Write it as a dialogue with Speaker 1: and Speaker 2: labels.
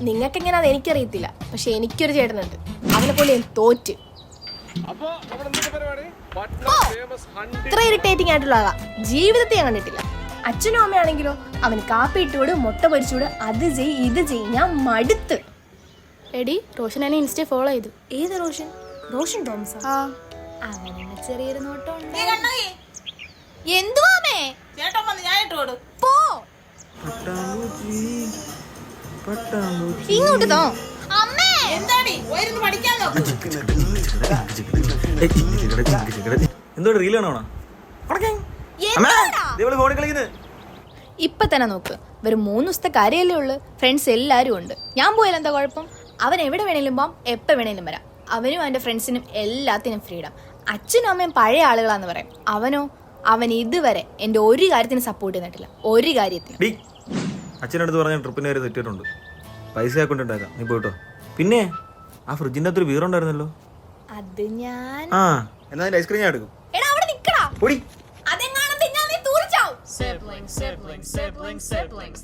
Speaker 1: നിങ്ങൾക്ക് അത് എനിക്കറിയത്തില്ല. പക്ഷെ എനിക്കൊരു ചേട്ടനുണ്ട്. അവനെ പോലെ ഞാൻ തോറ്റ്. ഇത്ര ഇറിറ്റേറ്റിംഗ് ആയിട്ടുള്ള ആളാ. ജീവിതത്തെ ഞാൻ കണ്ടിട്ടില്ല. അച്ഛനും അമ്മയാണെങ്കിലോ അവൻ കാപ്പി ഇട്ടുകൂട് മുട്ട പൊരിച്ചുകൂട് അത് ചെയ് ഇത് ചെയ് ഞാൻ മടുത്ത്.
Speaker 2: എടി റോഷൻ എന്നെ ഇൻസ്റ്റ ഫോളോ ചെയ്തു.
Speaker 1: ഏത് റോഷൻ? റോഷൻ തോമസ്?
Speaker 2: ആ.
Speaker 1: ചെറിയൊരു നോട്ടം എന്തുവാമേ
Speaker 3: ചേട്ടൻ വന്ന് ഞാൻ ഇട്ട്
Speaker 1: ഇങ്ങോട്ട് തോ. അമ്മേ!
Speaker 3: എന്താടി? പോയിരുന്ന് പഠിക്കാൻ നോക്ക്.
Speaker 4: എന്തോടെ റീൽ കാണോണോ
Speaker 1: എന്താടാ?
Speaker 4: ഫോണിൽ കളിക്കുന്നത്
Speaker 1: ഇപ്പൊ തന്നെ നോക്ക്. വെറും മൂന്ന് ദിവസത്തെ കാര്യമല്ലേ ഉള്ളു. ഫ്രണ്ട്സ് എല്ലാരും ഉണ്ട്. ഞാൻ പോയാലും എന്താ കുഴപ്പം? അവൻ എവിടെ വേണേലും പോവാം എപ്പ വേണേലും വരാം. അവനും അവന്റെ ഫ്രണ്ട്സിനും എല്ലാത്തിനും ഫ്രീഡം അച്ഛനും അമ്മയും പഴയ ആളുകളാന്ന് പറയാം. അവനോ അവൻ ഇതുവരെ എന്റെ ഒരു കാര്യത്തിന് സപ്പോർട്ട് ചെയ്തിട്ടില്ല. ഒരു കാര്യത്തിനും.
Speaker 4: അച്ഛനടുത്ത് പറഞ്ഞ ട്രിപ്പിന് വരെ തെറ്റിയിട്ടുണ്ട്. പൈസ കൊണ്ടുണ്ടാക്കാം നീ പോയിട്ടോ. പിന്നെ ആ ഫ്രിഡ്ജിന്റെ അകത്തൊരു വീറുണ്ടായിരുന്നല്ലോ
Speaker 1: അത് ഞാൻ
Speaker 4: ആ എന്നാ അതിന്റെ ഐസ്ക്രീം ഞാൻ എടുക്കും.
Speaker 1: എടാ അവിടെ നിക്കടാ.
Speaker 4: പൊടി.
Speaker 1: അതെങ്ങാനും തിന്നാ നീ തൂറിച്ചാവും.
Speaker 5: Sibling sibling sibling sibling.